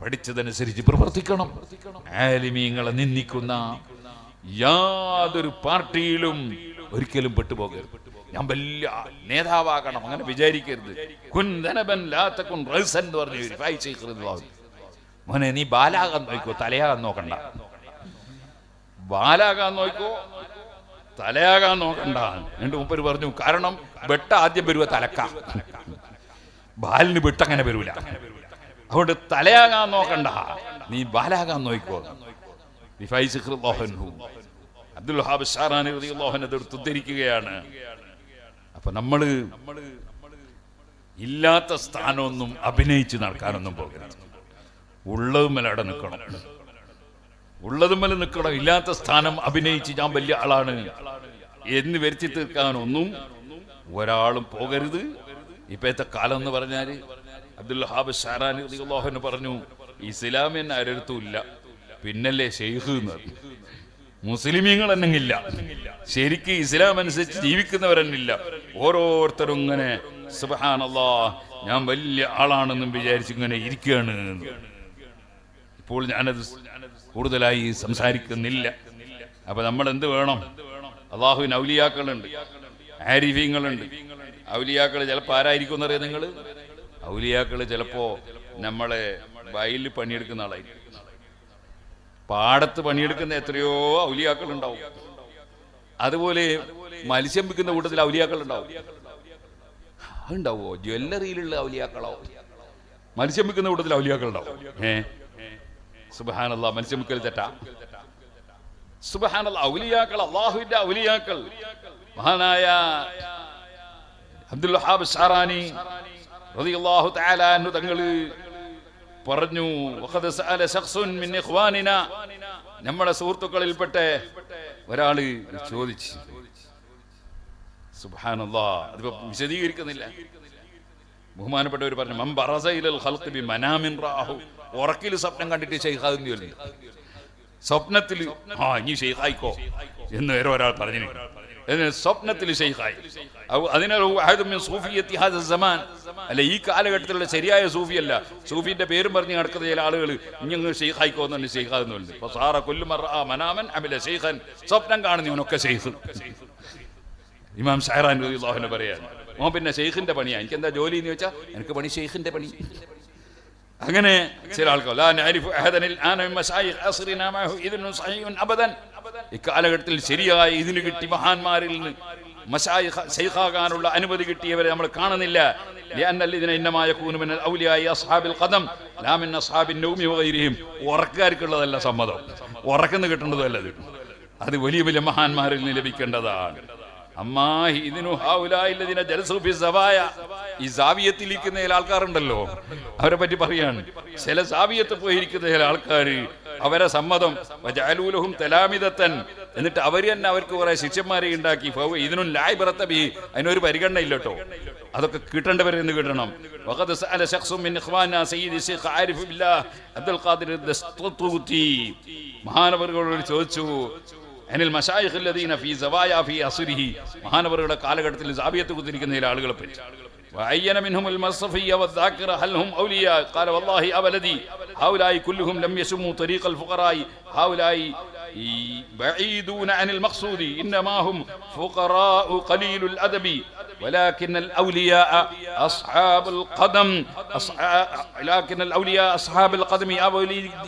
പഠിച്ചതനുസരിച്ച് പ്രവർത്തിക്കണം. ആലിമീങ്ങളെ നിന്ദിക്കുന്ന യാതൊരു പാർട്ടിയിലും ഒരിക്കലും പെട്ടുപോകരുത്. ഞാൻ വലിയ നേതാവാകണം അങ്ങനെ വിചാരിക്കരുത്. കുൻ ധനബൻ ലാത്തക്കുൻ റൈസൻ എന്ന് പറഞ്ഞു. മോനെ നീ ബാലാകാൻ നോക്കോ തലയാകാൻ നോക്കണ്ട. ബാലാകാൻ നോക്കോ തലയാകാൻ നോക്കണ്ട. എന്റെ മുപ്പര് പറഞ്ഞു കാരണം വെട്ട ആദ്യം വരുവ തലക്ക. ബാലിന് വെട്ടങ്ങനെ വരൂല. അതുകൊണ്ട് തലയാകാൻ നോക്കണ്ട. നീ ബാലാകാൻ നോക്കോ. അബ്ദുൽ ഉദ്ധരിക്കുകയാണ്. അപ്പൊ നമ്മൾ ഇല്ലാത്ത സ്ഥാനമൊന്നും അഭിനയിച്ച് നടക്കാനൊന്നും പോകരുത്. ഉള്ളതുമലവിടെ നിൽക്കണം. ഉള്ളതുമല നിൽക്കണം. ഇല്ലാത്ത സ്ഥാനം അഭിനയിച്ച് ഞാൻ വലിയ ആളാണ് എന്ന് വരുത്തി തീർക്കാനൊന്നും ഒരാളും പോകരുത്. ഇപ്പോഴത്തെ കാലം എന്ന് പറഞ്ഞാൽ അബ്ദുൽ ഹാബ് ഷാറാനി റളിയല്ലാഹു പറഞ്ഞു ഇസ്ലാമിന് ആരടുത്തും ഇല്ല. പിന്നല്ലേ ഷെയ്ഖ്. മുസ്ലിമീങ്ങൾ എന്നെങ്കില്ല ശരിക്ക് ഇസ്ലാം അനുസരിച്ച് ജീവിക്കുന്നവരെന്നില്ല. ഓരോരുത്തരും ഇങ്ങനെ സുബഹാനല്ലാ ഞാൻ വലിയ ആളാണെന്നും വിചാരിച്ച് ഇങ്ങനെ ഇരിക്കുകയാണ് ഇപ്പോൾ ഞാനത് കൂടുതലായി സംസാരിക്കുന്നില്ല. അപ്പൊ നമ്മൾ എന്ത് വേണം? അള്ളാഹുവിന് ഔലിയാക്കളുണ്ട് ആരിഫീങ്ങളുണ്ട്. ഔലിയാക്കൾ ചിലപ്പോൾ ആരായിരിക്കും എന്നറിയാം നിങ്ങൾ ഔലിയാക്കൾ ചിലപ്പോ നമ്മളെ വയലിൽ പണിയെടുക്കുന്ന ആളായിരിക്കും പാടത്ത് പണിയെടുക്കുന്ന എത്രയോ ഔലിയാക്കൾ ഉണ്ടാവും അതുപോലെ മത്സ്യം വിൽക്കുന്ന കൂട്ടത്തിൽ ഔലിയാക്കൾ ഉണ്ടാവും ഉണ്ടാവോ ജ്വല്ലറിയിലുള്ള ഔലിയാക്കളോ? മത്സ്യം വിൽക്കുന്ന കൂട്ടത്തിൽ ഔലിയാക്കൾ ഉണ്ടാവും ഏ? സുബഹാനല്ല മത്സ്യം വിൽക്കൽ തെറ്റാ. സുബഹാനല്ല ഔലിയാക്കൾ അള്ളാഹുവിന്റെ ഔലിയാക്കൾ. മഹാനായ അബ്ദുൽ റളിയല്ലാഹു തആല അൻഹു തങ്ങൾ പറഞ്ഞു വഖദ് സഅല ശഖ്സുൻ മിൻ ഇഖ്വാനിന. നമ്മുടെ സുഹൃത്തുക്കളിൽപ്പെട്ട ഒരാൾ ചോദിച്ചു. സുബ്ഹാനല്ലാഹ് അതിപ്പോ വിശദീകരിക്കുന്നില്ല. ബഹുമാനപ്പെട്ടവർ പറഞ്ഞു മം ബറസ ഇലൽ ഖൽഖി ബി മനാമിൻ റാഹു. ഉറക്കിൽ സ്വപ്നം കണ്ടിട്ട് ചൊല്ലി സ്വപ്നത്തിൽ ആ ഇനി ഷെയ്ഖായിക്കോ എന്ന് വേറെ ഒരാൾ പറഞ്ഞു സ്വപ്നത്തിൽ ഷെയ്ഖായി അല്ല ഈ കാലഘട്ടത്തിലുള്ള ശരിയായ സൂഫിയല്ല. സൂഫിന്റെ പേരും പറഞ്ഞ് നടക്കുന്ന ചില ആളുകൾ ഇഞ്ഞങ്ങ് ഷെയ്ഖായിക്കോ എന്ന് ഷെയ്ഖാന്ന് പറഞ്ഞു. അപ്പൊ സാറ കൊല്ലുമറ മനാമൻ അമില ഷെയ്ഖൻ സ്വപ്നം കാണുന്നവനൊക്കെ ഷെയ്ഖ് ഇമാം ഷഹറാൻ റളിയല്ലാഹുവിനെ പറയാണ് ഓ പിന്നെ ഷെയ്ഖിന്റെ പണിയാ. എനിക്ക് എന്താ ജോലി എന്ന് ചോദിച്ചാൽ എനിക്ക് പണി ഷെയ്ഖിന്റെ പണി. അങ്ങനെ ചില ആൾക്കാർ ഇക്കാലഘട്ടത്തിൽ ശരിയായ ഇതിന് കിട്ടി മഹാന്മാരിൽ നിന്ന് ശൈഖാകാനുള്ള അനുമതി കിട്ടിയവരെ നമ്മൾ കാണുന്നില്ല. ഉറക്കാർക്കുള്ളതല്ല സമ്മതം. ഉറക്കുന്ന കിട്ടേണ്ടതല്ല അത് അത് വലിയ വലിയ മഹാന്മാരിൽ നിന്ന് ലഭിക്കേണ്ടതാണ്. ഈ സാവിയത്തിലിരിക്കുന്ന ചില ആൾക്കാരുണ്ടല്ലോ. അവരെ പറ്റി പറയാണ്. ചില സാവിയത്ത് പോയിരിക്കുന്ന ചില ആൾക്കാർ അവരെ സമ്മതം വജഅലൂലഹും തലാമിദത്തൻ എന്നിട്ട് അവർ തന്നെ അവർക്ക് കുറെ ശിഷ്യന്മാരെ ഉണ്ടാക്കി ഫൗ ഇതിനും ലായ്ബറത്ത ബി അതിനൊരു പരിഗണന ഇല്ല കേട്ടോ അതൊക്കെ കിട്ടേണ്ടവരെന്ന് കിട്ടണം വഖദ് സഅല ശഖ്സും മിൻ ഇഖ്വാനാ സയ്യിദി ശൈഖ് ആരിഫ് ബില്ലാഹ് അബ്ദുൽ ഖാദിർ ദസ്തുതി മഹാനവറുകളോട് ചോദിച്ചു അനിൽ മഷായിഖ് الذين في زوايا في عصره മഹാനവറുടെ കാലഘട്ടത്തിൽ സാബിയത്ത് കുത്തിരിക്കുന്ന ചില ആളുകളെ പറ്റി وعين منهم المصفي والذاكرة هل هم أولياء قال والله أبلدي هؤلاء كلهم لم يسموا طريق الفقراء هؤلاء بعيدون عن المقصود إنما هم فقراء قليل الأدب ولكن الأولياء أصحاب القدم أصحاب لكن الأولياء أصحاب القدم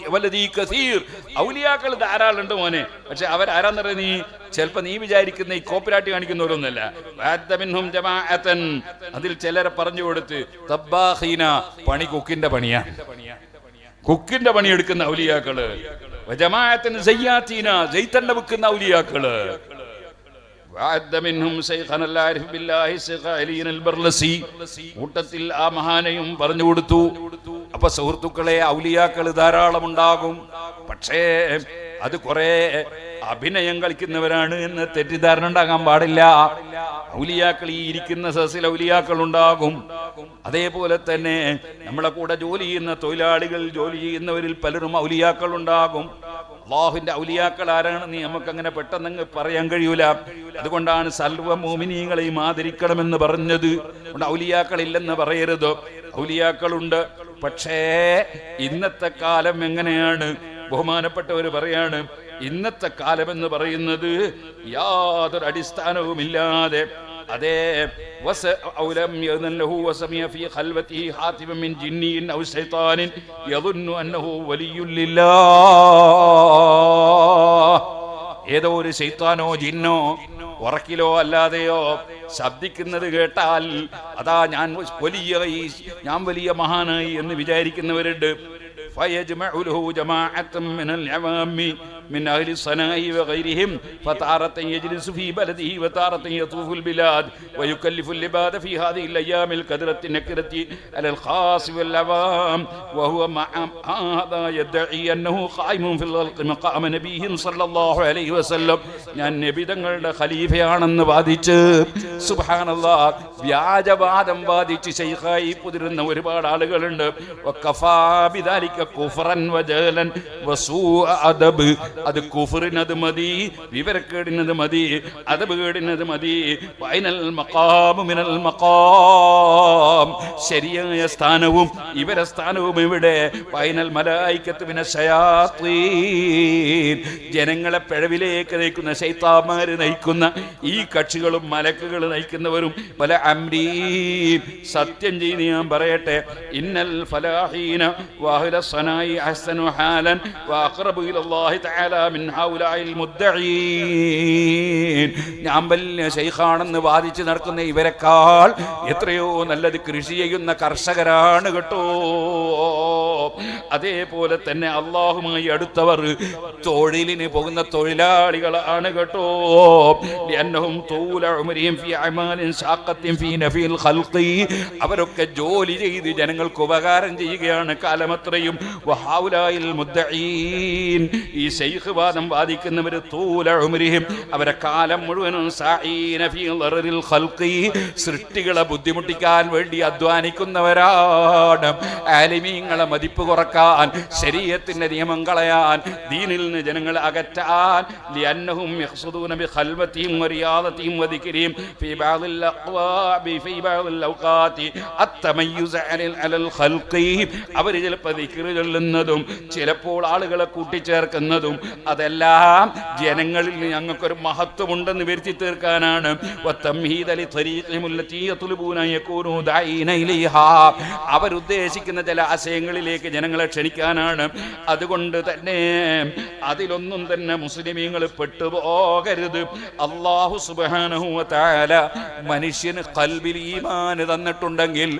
والذي كثير ഔലിയാക്കൾ ധാരാളുണ്ട് മോനെ പക്ഷെ അവരാരാന്ന് പറയുന്നത് നീ ചിലപ്പോ നീ വിചാരിക്കുന്ന ഈ കോപ്പിരാട്ടി കാണിക്കുന്നവരൊന്നല്ല വാത്തമിൻഹും ജമാഅത്തൻ അതിൽ ചിലരെ പറഞ്ഞു കൊടുത്ത് തബ്ബാഹീന പണി കുക്കിന്റെ പണിയാ കുക്കിന്റെ പണിയെടുക്കുന്ന ഔലിയാക്കൾ. വജമായത്തിന് ഔലിയാക്കൾ. കൂട്ടത്തിൽ ആ മഹാനയും പറഞ്ഞു കൊടുത്തു. അപ്പൊ സുഹൃത്തുക്കളെ ഔലിയാക്കൾ ധാരാളം ഉണ്ടാകും പക്ഷേ അത് കൊറേ അഭിനയം കളിക്കുന്നവരാണ് എന്ന് തെറ്റിദ്ധാരണ ഉണ്ടാകാൻ പാടില്ല. ഔലിയാക്കൾ ഈ ഇരിക്കുന്ന സസിൽ ഔലിയാക്കൾ ഉണ്ടാകും അതേപോലെ തന്നെ നമ്മളെ കൂടെ ജോലി ചെയ്യുന്ന തൊഴിലാളികൾ ജോലി ചെയ്യുന്നവരിൽ പലരും ഔലിയാക്കൾ ഉണ്ടാകും അള്ളാഹുവിന്റെ ഔലിയാക്കൾ ആരാണെന്ന് നമുക്ക് അങ്ങനെ പെട്ടെന്ന് പറയാൻ കഴിയൂല. അതുകൊണ്ടാണ് സർവ മോമിനിയങ്ങളെയും ആദരിക്കണമെന്ന് പറഞ്ഞത്. ഇല്ലെന്ന് പറയരുത്. ഔലിയാക്കളുണ്ട്. പക്ഷേ ഇന്നത്തെ കാലം എങ്ങനെയാണ്? ബഹുമാനപ്പെട്ടവർ പറയാണ് ഇന്നത്തെ കാലം എന്ന് പറയുന്നത് യാതൊരു അടിസ്ഥാനവുമില്ലാതെ. അതേ വസ ഔലം വസമിയ ഫീ ഖൽവതിഹി മിൻ ഔ അന്നഹു ലില്ലാഹ്. ഏതോ ഒരു ശൈത്താനോ ജിന്നോ ഉറക്കിലോ അല്ലാതെയോ ശബ്ദിക്കുന്നത് കേട്ടാൽ അതാ ഞാൻ വലിയ ഞാൻ വലിയ മഹാനായി എന്ന് വിചാരിക്കുന്നവരുണ്ട്. فيجمع له جماعة من العوام من أهل الصناء وغيرهم فتارة يجلس في بلده وتارة يطوف البلاد ويكلف العباد في هذه الأيام الكدرة النكرة على الخاص والعوام وهو مع هذا يدعي أنه قائم في الخلق مقام نبيه صلى الله عليه وسلم ഞാൻ നബി തങ്ങളുടെ ഖലീഫയാണെന്ന് വാദിച്ച് സുബാനല്ല വ്യാജവാദം വാദിച്ച് ശൈഖായി പുതിരുന്ന ഒരുപാട് ആളുകളുണ്ട്. അത് കുഫറിനത് മതി വിവരക്കേടിനത് മതി അദബ് കേടിനത് മതി. വൈനൽ മിനൽ മഖാം. ശരിയായ സ്ഥാനവും ഇവരെ സ്ഥാനവും ഇവിടെ വൈനൽ മലായിക്കത്ത് പിന്നെ ജനങ്ങളെ പിഴവിലേക്ക് നയിക്കുന്ന ശൈത്താമാര് നയിക്കുന്ന ഈ കക്ഷികളും മലക്കുകൾ നയിക്കുന്നവരും പല അംരീം സത്യം ചെയ്ത് ഞാൻ പറയട്ടെ. ഇന്നൽ ഫലാഹീന വാഹില സനായി അഹ്സനു ഹാലൻ വാഖറബു ഇലല്ലാഹി തആല മിൻ ഹൗലായിൽ മുദ്ദഈൻ. ഞാൻ വലിയ ശൈഖാണെന്ന് വാദിച്ച് നടക്കുന്ന ഇവരെക്കാൾ എത്രയോ നല്ലത് കൃഷി ചെയ്യുന്ന കർഷകരാണ് കേട്ടോ. അതേപോലെ തന്നെ അള്ളാഹുമായി അടുത്തവർ തൊഴിലിന് പോകുന്ന തൊഴിലാളികളാണ് കേട്ടോ. അവരൊക്കെ ജോലി ചെയ്ത് ജനങ്ങൾക്ക് ഉപകാരം ചെയ്യുകയാണ് കാലമത്രയും. ഈ ശൈഖ് വാദം വാദിക്കുന്നവർ അവരെ കാലം മുഴുവനും സൃഷ്ടികളെ ബുദ്ധിമുട്ടിക്കാൻ വേണ്ടി അധ്വാനിക്കുന്നവരാണ്. ആലിമീങ്ങളെ മതിപ്പ് കുറയ്ക്കാൻ ശരീരത്തിന്റെ നിയമം കളയാൻ ദീനിൽ നിന്ന് ജനങ്ങളെ അകറ്റാൻ അവർ ചിലപ്പോൾ ചിലപ്പോൾ ആളുകളെ കൂട്ടിച്ചേർക്കുന്നതും അതെല്ലാം ജനങ്ങളിൽ ഞങ്ങൾക്കൊരു മഹത്വമുണ്ടെന്ന് വരുത്തി തീർക്കാനാണ്. അവരുദ്ദേശിക്കുന്ന ചില ആശയങ്ങളിലേക്ക് ജനങ്ങളെ ക്ഷണിക്കാനാണ്. അതുകൊണ്ട് തന്നെ അതിലൊന്നും തന്നെ മുസ്ലിമീങ്ങൾ പെട്ടുപോകരുത്. അള്ളാഹു സുബാനഹുല മനുഷ്യന് കൽബിൽ ഈമാൻ തന്നിട്ടുണ്ടെങ്കിൽ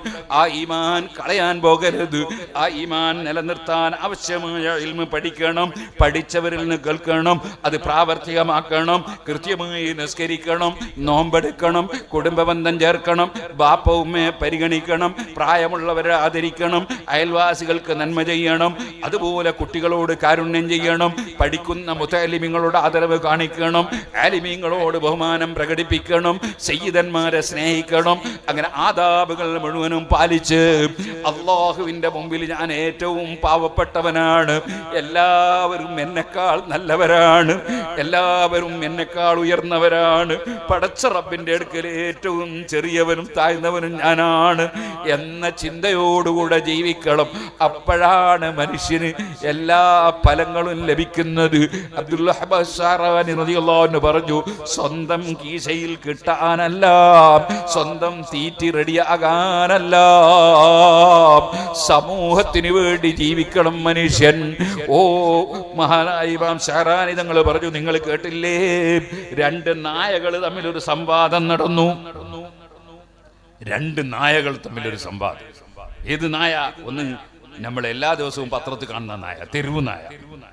ആ ഈമാൻ കളയാൻ പോകരുത്. ആ ഈമാൻ നിലനിർത്താൻ ആവശ്യമായ ഇൽമ പഠിക്കണം പഠിച്ചവരിൽ നിന്ന് കേൾക്കണം അത് പ്രാവർത്തികമാക്കണം കൃത്യമായി നിസ്കരിക്കണം നോമ്പെടുക്കണം കുടുംബബന്ധം ചേർക്കണം ബാപ്പ ഉമ്മയെ പരിഗണിക്കണം പ്രായമുള്ളവരെ ആദരിക്കണം അയൽവാസികൾക്ക് നന്മ ചെയ്യണം. അതുപോലെ കുട്ടികളോട് കാരുണ്യം ചെയ്യണം. പഠിക്കുന്ന മുത്തലിമിങ്ങളോട് ആദരവ് കാണിക്കണം. ആലിമീങ്ങളോട് ബഹുമാനം പ്രകടിപ്പിക്കണം. സയ്യിദന്മാരെ സ്നേഹിക്കണം. അങ്ങനെ ആദാബുകൾ മുഴുവനും പാലിച്ച് അള്ളാഹുവിന്റെ മുമ്പിൽ ഞാൻ ഏറ്റവും പാവപ്പെട്ടവനാണ്. എല്ലാവരും എന്നെക്കാൾ നല്ലവരാണ്. എല്ലാവരും എന്നെക്കാൾ ഉയർന്നവരാണ്. പടച്ച റബ്ബിന്റെ അടുക്കൽ ഏറ്റവും ചെറിയവനും താഴ്ന്നവനും ഞാനാണ്. എന്ന ചിന്തയോടുകൂടെ ജീവിക്കണം. അപ്പോഴാണ് മനുഷ്യന് എല്ലാ ഫലങ്ങളും ലഭിക്കുന്നത്. അബ്ദുല്ലാഹു പറഞ്ഞു സ്വന്തം കീശയിൽ കിട്ടാനല്ല സ്വന്തം തീറ്റി റെഡിയാകാനല്ല സമൂഹത്തിന് വേണ്ടി ജീവിക്കണം മനുഷ്യൻ. ഓ മഹാനായ ഇമാം ഷഹറാനി തങ്ങൾ പറഞ്ഞു നിങ്ങൾ കേട്ടില്ലേ? രണ്ട് നായകൾ തമ്മിൽ ഒരു സംവാദം നടന്നു. രണ്ട് നായകൾ തമ്മിൽ ഒരു സംവാദം. ഏത് നായ? ഒന്ന് നമ്മൾ എല്ലാ ദിവസവും പത്രത്തിൽ കാണുന്ന നായ തെരുവുനായ തെരുവുനായയും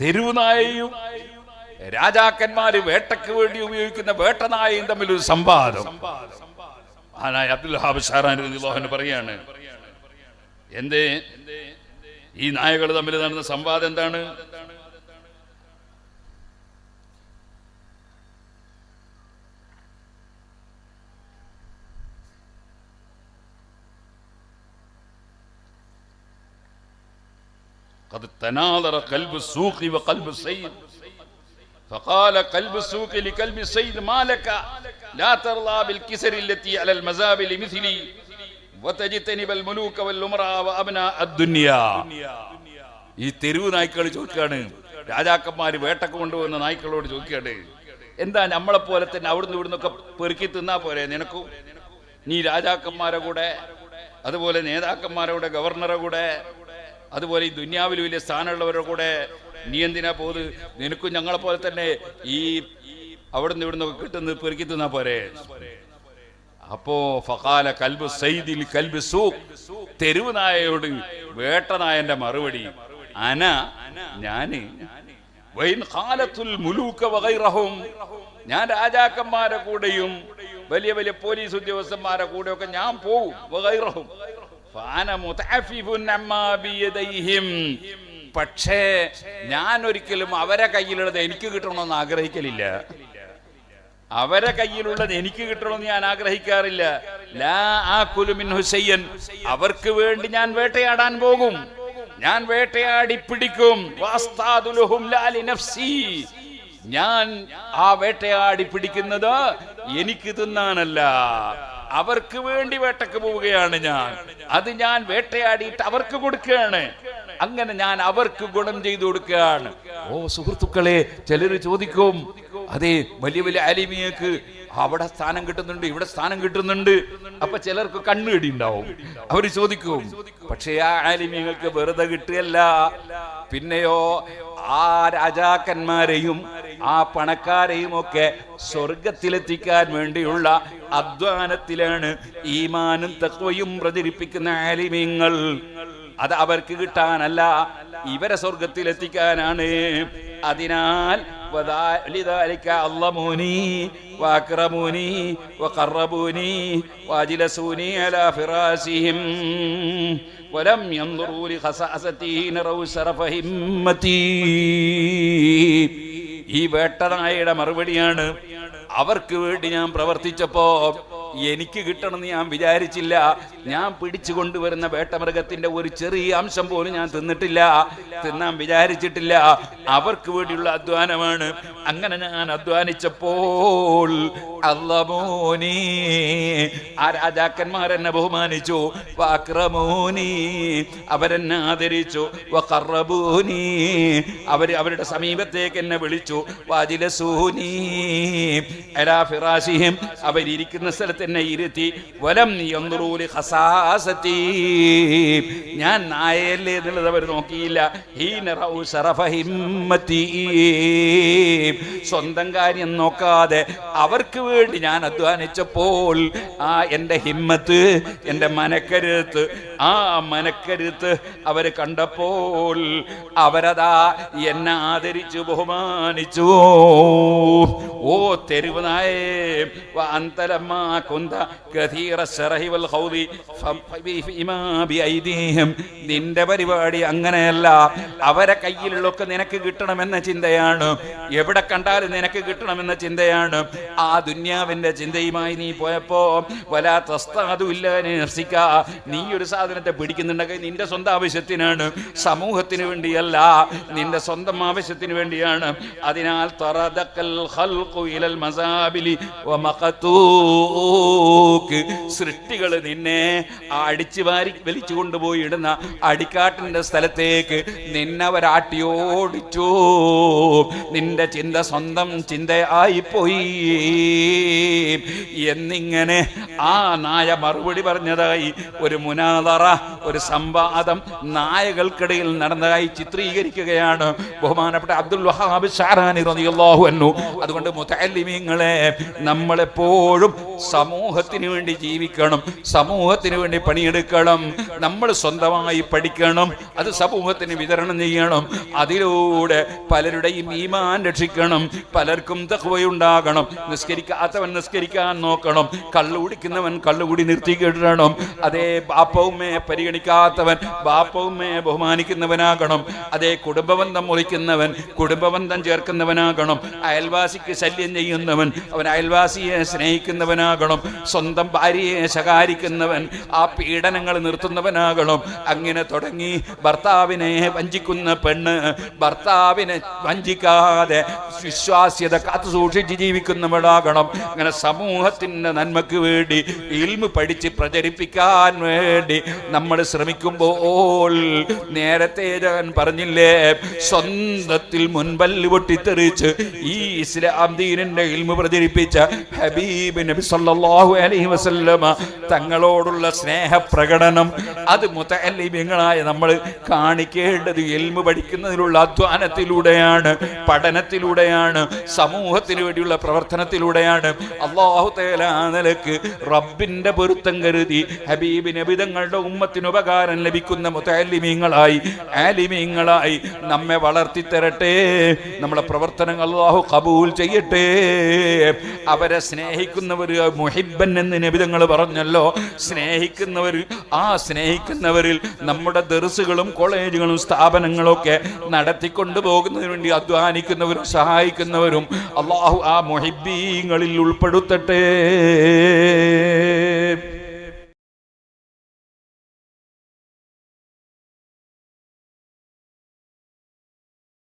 തെരുവ് നായയും രാജാക്കന്മാര് വേട്ടയ്ക്ക് വേണ്ടി ഉപയോഗിക്കുന്ന വേട്ടനായയും തമ്മിൽ ഒരു സംവാദം. നായ അബ്ദുൽ ഹാബ് പറയാണ് എന്തേ? ഈ നായകൾ തമ്മിൽ നടന്ന സംവാദം എന്താണ്? قد تناظر قلب السوق وقلب السيد فقال قلب السوق لقلب السيد ما لك لا ترضى بالكسر التي على المزابل مثلي وتجتنب الملوك والأمراء وأبناء الدنيا. ഈ തെരുവ് നായ്ക്കൾ ചോദിക്കാണ് രാജാക്കന്മാര് വേട്ടക്ക് കൊണ്ടുവന്ന നായ്ക്കളോട് ചോദിക്കാണ് എന്താ നമ്മളെ പോലെ തന്നെ അവിടുന്ന് ഇവിടുന്നൊക്കെ പെറുക്കി തിന്നാ പോരെ നിനക്കും നീ രാജാക്കന്മാരെ കൂടെ അതുപോലെ നേതാക്കന്മാരുടെ കൂടെ ഗവർണറെ കൂടെ അതുപോലെ ഈ ദുന്യാവിൽ വലിയ സ്ഥാനമുള്ളവരുടെ കൂടെ നീ എന്തിനാ പോത് നിനക്കും ഞങ്ങളെ പോലെ തന്നെ ഈ അവിടുന്ന് ഇവിടുന്ന് കിട്ടുന്നത് പെറുക്കി തിന്നാ പോരെ. അപ്പോ ഫഖാല കൽബ് സൈദിൽ കൽബ് സൂഖ് തെരുവ് നായയോട് വേട്ടനായന്റെ മറുപടി. അന ഞാൻ. ഞാൻ രാജാക്കന്മാരെ കൂടെയും വലിയ വലിയ പോലീസ് ഉദ്യോഗസ്ഥന്മാരെ കൂടെയൊക്കെ ഞാൻ പോവും പക്ഷേ ഞാൻ ഒരിക്കലും അവരെ കയ്യിലുള്ളത് എനിക്ക് കിട്ടണമെന്ന് ആഗ്രഹിക്കലില്ല. അവരെ കയ്യിലുള്ളത് എനിക്ക് കിട്ടണമെന്ന് ഞാൻ ആഗ്രഹിക്കാറില്ല. ലാ ഹുസൈൻ അവർക്ക് വേണ്ടി ഞാൻ വേട്ടയാടാൻ പോകും. ഞാൻ വേട്ടയാടി പിടിക്കും. ഞാൻ ആ വേട്ടയാടി പിടിക്കുന്നത് എനിക്ക് തിന്നാനല്ല. അവർക്ക് വേണ്ടി വേട്ടക്ക് പോവുകയാണ് ഞാൻ. അത് ഞാൻ വേട്ടയാടിയിട്ട് അവർക്ക് കൊടുക്കുകയാണ്. അങ്ങനെ ഞാൻ അവർക്ക് ഗുണം ചെയ്തു കൊടുക്കുകയാണ്. ഓ സുഹൃത്തുക്കളെ ചിലർ ചോദിക്കും അതെ വലിയ വലിയ അലിമിയക്ക് അവിടെ സ്ഥാനം കിട്ടുന്നുണ്ട് ഇവിടെ സ്ഥാനം കിട്ടുന്നുണ്ട്. അപ്പൊ ചിലർക്ക് കണ്ണുകടി ഉണ്ടാവും അവർ ചോദിക്കും പക്ഷേ ആ ആലിമിയങ്ങൾക്ക് വെറുതെ കിട്ടുകയല്ല. പിന്നെയോ ആ രാജാക്കന്മാരെയും ആ പണക്കാരെയും ഒക്കെ സ്വർഗത്തിലെത്തിക്കാൻ വേണ്ടിയുള്ള അധ്വാനത്തിലാണ് ഈമാനും തത്വയും പ്രചരിപ്പിക്കുന്ന ആലിമ്യങ്ങൾ അത് അവർക്ക് കിട്ടാനല്ല ഇവരെ സ്വർഗത്തിലെത്തിക്കാനാണ് അതിനാൽ وذا- لذلك علموني واكرموني وقربوني واجلسوني على فراشهم ولم ينظروا لخصاصتي نروا شرف همتي ഈ വേട്ടനായയുടെ മറുപടിയാണ്. അവർക്ക് വേണ്ടി ഞാൻ പ്രവർത്തിച്ചപ്പോ എനിക്ക് കിട്ടണമെന്ന് ഞാൻ വിചാരിച്ചില്ല. ഞാൻ പിടിച്ചു കൊണ്ടുവരുന്ന വേട്ടമൃഗത്തിന്റെ ഒരു ചെറിയ അംശം പോലും ഞാൻ തിന്നിട്ടില്ല. തിന്നാൻ വിചാരിച്ചിട്ടില്ല. അവർക്ക് വേണ്ടിയുള്ള അധ്വാനമാണ്. അങ്ങനെ ഞാൻ അധ്വാനിച്ചപ്പോൾ അല്ലമോനി ആ രാജാക്കന്മാർ എന്നെ ബഹുമാനിച്ചു. വാക്രമോനി അവരെന്നെ ആദരിച്ചു. വക്കറബൂനി അവർ അവരുടെ സമീപത്തേക്ക് എന്നെ വിളിച്ചു. വാജിലസൂനി അവരിയ്ക്കുന്ന സ്ഥലത്ത് എന്നെ ഇരുത്തി വലം യൻദുറൂലി ഖസാസതി. ഞാൻ നായല്ലേ എന്നുള്ളത് അവർ നോക്കിയില്ല. സ്വന്തം കാര്യം നോക്കാതെ അവർക്ക് വേണ്ടി ഞാൻ അധ്വാനിച്ചപ്പോൾ ആ എന്റെ ഹിമ്മത്ത് എന്റെ മനക്കരുത്ത് ആ മനക്കരുത്ത് അവർ കണ്ടപ്പോൾ അവരതാ എന്നെ ആദരിച്ചു ബഹുമാനിച്ചു. ഓ തെരുവ് നായേ കുന്ത കഥീറ ശറഹി വൽ നിന്റെ പരിപാടി അങ്ങനെയല്ല. അവരെ കയ്യിലുള്ളൊക്കെ നിനക്ക് കിട്ടണമെന്ന ചിന്തയാണ്. എവിടെ കണ്ടാലും നിനക്ക് കിട്ടണമെന്ന ചിന്തയാണ്. ആ ദുന്യാവിന്റെ ചിന്തയുമായി നീ പോയപ്പോ വലാ നഫ്സിക നീ ഒരു സാധനത്തെ പിടിക്കുന്നുണ്ടെങ്കിൽ നിന്റെ സ്വന്തം ആവശ്യത്തിനാണ്. സമൂഹത്തിന് വേണ്ടിയല്ല. നിന്റെ സ്വന്തം ആവശ്യത്തിന് വേണ്ടിയാണ്. അതിനാൽ തറദക്കൽ ഖൽഖു ഇലൽ മസാബിലി വമഖതൂക്ക് സൃഷ്ടികൾ നിന്നെ അടിച്ചു വാരി വലിച്ചു കൊണ്ടുപോയി ഇടുന്ന അടിക്കാട്ടിന്റെ സ്ഥലത്തേക്ക് നിന്നവരാട്ടി ഓടിച്ചു നിന്റെ ചിന്ത സ്വന്തം ചിന്തയായി പോയി എന്നിങ്ങനെ ആ നായ മറുപടി പറഞ്ഞതായി ഒരു മുനാതറ ഒരു സംവാദം നായകൾക്കിടയിൽ നടന്നതായി ചിത്രീകരിക്കുകയാണ് ബഹുമാനപ്പെട്ട അബ്ദുൽ വഹാബ് ഷാറാനി റളിയല്ലാഹു അൻഹു. അതുകൊണ്ട് മുതല്ലിമീങ്ങളെ നമ്മളെപ്പോഴും സമൂഹത്തിന് വേണ്ടി ജീവിക്കണം സമൂഹത്തിന് വേണ്ടി പണിയെടുക്കണം നമ്മൾ സ്വന്തമായി പഠിക്കണം അത് സമൂഹത്തിന് വിതരണം ചെയ്യണം അതിലൂടെ പലരുടെയും ഈമാൻ രക്ഷിക്കണം പലർക്കും തഖ്വയുണ്ടാകണം നിസ്കരിക്കാത്തവൻ നിസ്കരിക്കാൻ നോക്കണം കള്ളു കുടിക്കുന്നവൻ നിർത്തി നിർത്തിക്കിടണം അതേ ബാപ്പവുമേ പരിഗണിക്കാത്തവൻ ബാപ്പവുമേ ബഹുമാനിക്കുന്നവനാകണം അതേ കുടുംബബന്ധം മുറിക്കുന്നവൻ കുടുംബബന്ധം ചേർക്കുന്നവനാകണം അയൽവാസിക്ക് ശല്യം ചെയ്യുന്നവൻ അവൻ അയൽവാസിയെ സ്നേഹിക്കുന്നവനാകണം സ്വന്തം ഭാര്യയെ ശകാരിക്കുന്നവൻ ആ പീഡനങ്ങൾ നിർത്തുന്നവനാകണം. അങ്ങനെ തുടങ്ങി ഭർത്താവിനെ വഞ്ചിക്കുന്ന പെണ്ണ് ഭർത്താവിനെ വഞ്ചിക്കാതെ വിശ്വാസ്യത കാത്തു സൂക്ഷിച്ച് ജീവിക്കുന്നവളാകണം. അങ്ങനെ സമൂഹത്തിന്റെ നന്മയ്ക്ക് വേണ്ടി ഇൽമ് പഠിച്ച് പ്രചരിപ്പിക്കാൻ വേണ്ടി നമ്മൾ ശ്രമിക്കുമ്പോൾ നേരത്തെ ഞാൻ പറഞ്ഞില്ലേ സ്വന്തത്തിൽ മുൻപല്ല് പൊട്ടിത്തെറിച്ച് ഈ ഇസ്ലാം ദീനിന്റെ ഇൽമ് പ്രചരിപ്പിച്ച ഹബീബ് നബി സല്ലല്ലാഹു അലൈഹി വസല്ലമ തങ്ങളോടുള്ള സ്നേഹപ്രകടനം. അത് മുതല്ലിമീങ്ങളായ നമ്മൾ കാണിക്കേണ്ടത് എൽമ് പഠിക്കുന്നതിലുള്ള അധ്വാനത്തിലൂടെയാണ് പഠനത്തിലൂടെയാണ് സമൂഹത്തിന് വേണ്ടിയുള്ള പ്രവർത്തനത്തിലൂടെയാണ്. അള്ളാഹു തേല നിലയ്ക്ക് റബ്ബിന്റെ പൊരുത്തം കരുതി ഹബീബ് വിധങ്ങളുടെ ഉമ്മത്തിന് ഉപകാരം ലഭിക്കുന്ന മുതല്ലിമീങ്ങളായി ആലിമീങ്ങളായി നമ്മെ വളർത്തി തരട്ടെ നമ്മളെ പ്രവർത്തനങ്ങൾ അള്ളാഹു കബൂൽ ചെയ്യട്ടെ. അവരെ സ്നേഹിക്കുന്നവർ മുഹിബൻ എന്ന് നബിതങ്ങൾ പറഞ്ഞല്ലോ. സ്നേഹിക്കുന്നവർ ആ സ്നേഹിക്കുന്നവരിൽ നമ്മുടെ ദർസുകളും കോളേജുകളും സ്ഥാപനങ്ങളും ഒക്കെ നടത്തിക്കൊണ്ടു പോകുന്നതിന് വേണ്ടി അധ്വാനിക്കുന്നവരും സഹായിക്കുന്നവരും അള്ളാഹു ആ മുഹിബീങ്ങളിൽ ഉൾപ്പെടുത്തട്ടെ.